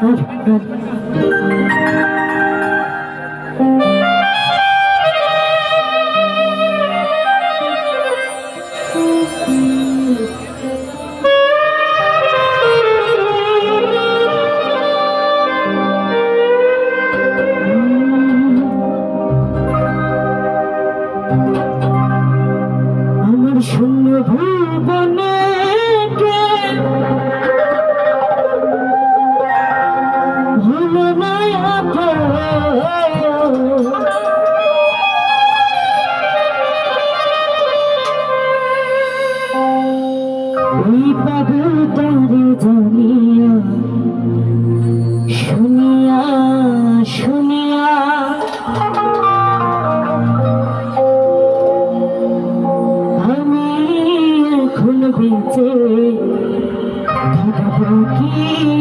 good, good. আমি পাবো তারে জানিয়া শুনিয়া শুনিয়া আমি এখন বেঁচে থাকব কি?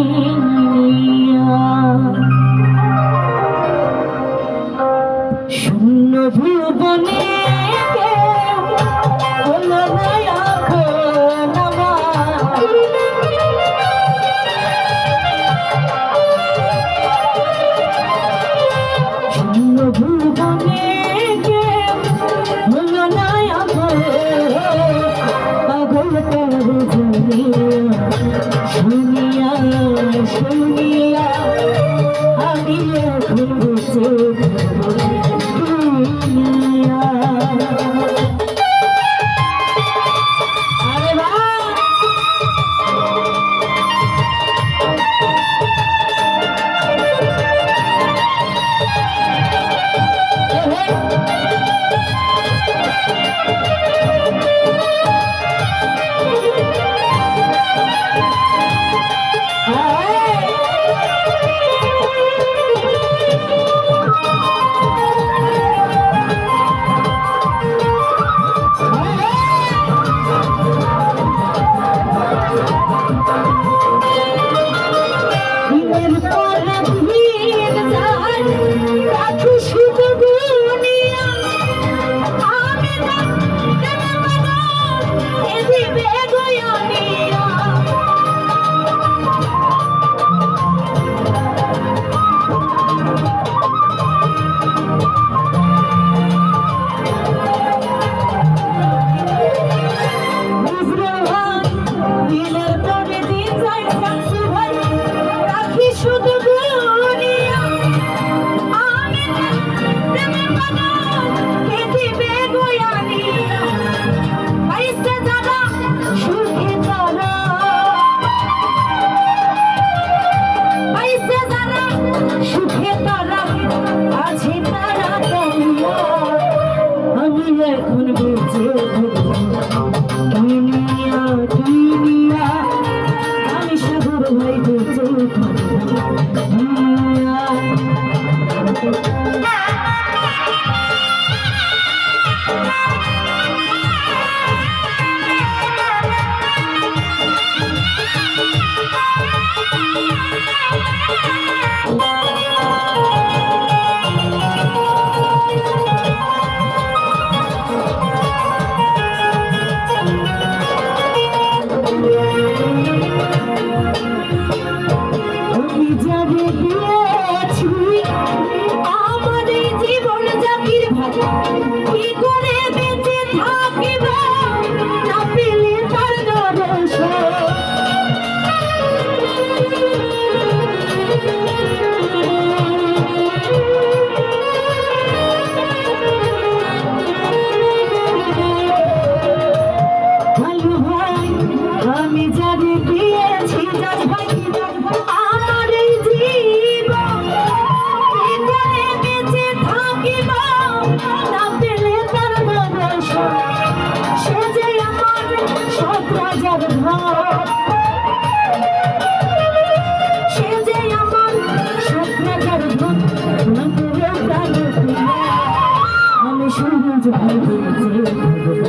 আজ ভেবেছে